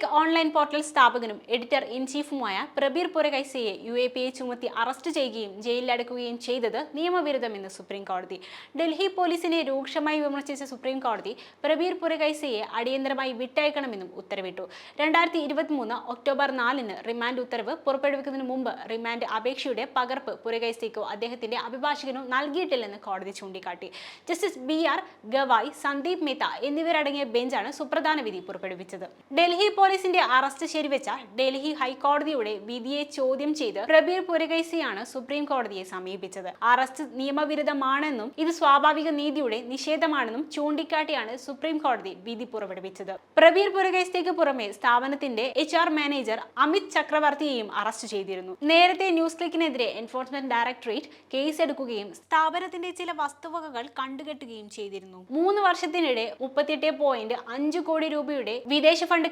Click online portal സ്ഥാപകനും editor in ചീഫുമായ പ്രബീർ പുരകൈസയെ യു എ പി എ ചുമത്തി അറസ്റ്റ് ചെയ്യുകയും ജയിലിലടക്കുകയും ചെയ്തത് നിയമവിരുദ്ധമെന്ന് സുപ്രീം കോടതി ഡൽഹി പോലീസിനെ രൂക്ഷമായി വിമർശിച്ച സുപ്രീം കോടതി പ്രബീർ പുരകൈസയെ അടിയന്തരമായി വിട്ടയക്കണമെന്നും ഉത്തരവിട്ടു. രണ്ടായിരത്തി ഇരുപത്തിമൂന്ന് ഒക്ടോബർ നാലിന് റിമാൻഡ് ഉത്തരവ് പുറപ്പെടുവിക്കുന്നതിന് മുമ്പ് റിമാൻഡ് അപേക്ഷയുടെ പകർപ്പ് പുരകൈസയ്ക്കോ അദ്ദേഹത്തിന്റെ അഭിഭാഷകനോ നൽകിയിട്ടില്ലെന്ന് കോടതി ചൂണ്ടിക്കാട്ടി. Justice B R Gavai Sandeep Mehta എന്നിവരടങ്ങിയ ബെഞ്ചാണ് സുപ്രധാന വിധി പുറപ്പെടുവിച്ചത്. ഡൽഹി പോലീസിന്റെ അറസ്റ്റ് ശരിവെച്ച ഡൽഹി ഹൈക്കോടതിയുടെ വിധിയെ ചോദ്യം ചെയ്ത് പ്രബീർ പുരകൈസിയാണ് സുപ്രീം കോടതിയെ സമീപിച്ചത്. അറസ്റ്റ് നിയമവിരുദ്ധമാണെന്നും ഇത് സ്വാഭാവിക നീതിയുടെ നിഷേധമാണെന്നും ചൂണ്ടിക്കാട്ടിയാണ് സുപ്രീം കോടതി വിധി പുറപ്പെടുവിച്ചത്. പ്രബീർ പുരകൈസിക്ക് പുറമെ സ്ഥാപനത്തിന്റെ എച്ച് ആർ മാനേജർ അമിത് ചക്രവർത്തിയെയും അറസ്റ്റ് ചെയ്തിരുന്നു. നേരത്തെ ന്യൂസ് ക്ലിക്കിനെതിരെ എൻഫോഴ്സ്മെന്റ് ഡയറക്ടറേറ്റ് കേസ് എടുക്കുകയും സ്ഥാപനത്തിന്റെ ചില വസ്തുവകകൾ കണ്ടുകെട്ടുകയും ചെയ്തിരുന്നു. മൂന്ന് വർഷത്തിനിടെ മുപ്പത്തിയെട്ട് പോയിന്റ് അഞ്ച് കോടി രൂപയുടെ വിദേശ ഫണ്ട്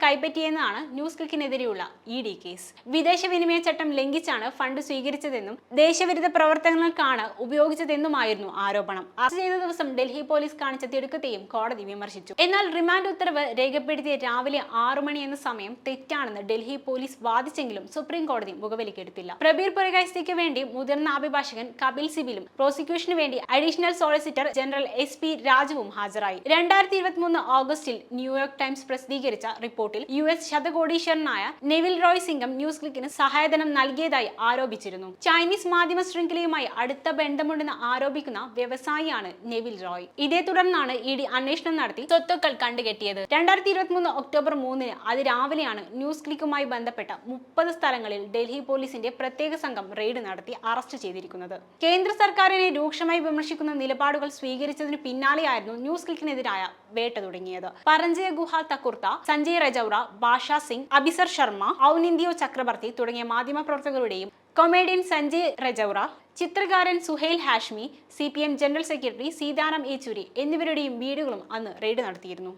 കൈപ്പറ്റിയെന്നാണ് ന്യൂസ് ക്ലിക്കിനെതിരെയുള്ള ഇ ഡി കേസ്. വിദേശ വിനിമയ ചട്ടം ലംഘിച്ചാണ് ഫണ്ട് സ്വീകരിച്ചതെന്നും ദേശവിരുദ്ധ പ്രവർത്തനങ്ങൾക്കാണ് ഉപയോഗിച്ചതെന്നുമായിരുന്നു ആരോപണം. അറസ്റ്റ് ചെയ്ത ദിവസം ഡൽഹി പോലീസ് കാണിച്ച തിടുക്കത്തെയും കോടതി വിമർശിച്ചു. എന്നാൽ റിമാൻഡ് ഉത്തരവ് രേഖപ്പെടുത്തിയ രാവിലെ ആറു മണി എന്ന സമയം തെറ്റാണെന്ന് ഡൽഹി പോലീസ് വാദിച്ചെങ്കിലും സുപ്രീം കോടതി മുഖവിലക്കെടുത്തില്ല. പ്രബീർ പുരകാശ്തിക്ക് വേണ്ടി മുതിർന്ന അഭിഭാഷകൻ കപിൽ സിബിലും പ്രോസിക്യൂഷന് വേണ്ടി additional solicitor general S P രാജുവും ഹാജരായി. രണ്ടായിരത്തി ഇരുപത്തിമൂന്ന് ഓഗസ്റ്റിൽ ന്യൂയോർക്ക് ടൈംസ് പ്രസിദ്ധീകരിച്ച റിപ്പോർട്ടിൽ യു എസ് ശതകോടീശ്വരനായ നെവിൽ റോയ് സിംഗം ന്യൂസ് ക്ലിക്കിന് സഹായധനം നൽകിയതായി ആരോപിച്ചിരുന്നു. ചൈനീസ് മാധ്യമ ശൃംഖലയുമായി അടുത്ത ബന്ധമുണ്ടെന്ന് ആരോപിക്കുന്ന വ്യവസായിയാണ് നെവിൽ റോയ്. ഇതേ തുടർന്നാണ് ഇ ഡി അന്വേഷണം നടത്തി സ്വത്തുക്കൾ കണ്ടുകെട്ടിയത്. രണ്ടായിരത്തി ഇരുപത്തിമൂന്ന് ഒക്ടോബർ മൂന്നിന് അത് രാവിലെയാണ് ന്യൂസ് ക്ലിക്കുമായി ബന്ധപ്പെട്ട മുപ്പത് സ്ഥലങ്ങളിൽ ഡൽഹി പോലീസിന്റെ പ്രത്യേക സംഘം റെയ്ഡ് നടത്തി അറസ്റ്റ് ചെയ്തിരിക്കുന്നത്. കേന്ദ്ര സർക്കാരിനെ രൂക്ഷമായി വിമർശിക്കുന്ന നിലപാടുകൾ സ്വീകരിച്ചതിന് പിന്നാലെയായിരുന്നു ന്യൂസ് ക്ലിക്കിനെതിരായ വേട്ട തുടങ്ങിയത്. പരഞ്ജയ ഗുഹ തക്കുർത്ത സഞ്ജയ് രജൌറ ഭാഷ സിംഗ് അബിസർ ശർമ്മ ഔനിന്ദിയോ ചക്രവർത്തി തുടങ്ങിയ മാധ്യമപ്രവർത്തകരുടെയും കൊമേഡിയൻ സഞ്ജയ് രജൌറ ചിത്രകാരൻ Suhail Hashmi C general secretary Sitaram Yechury എന്നിവരുടെയും വീടുകളും അന്ന് റെയ്ഡ് നടത്തിയിരുന്നു.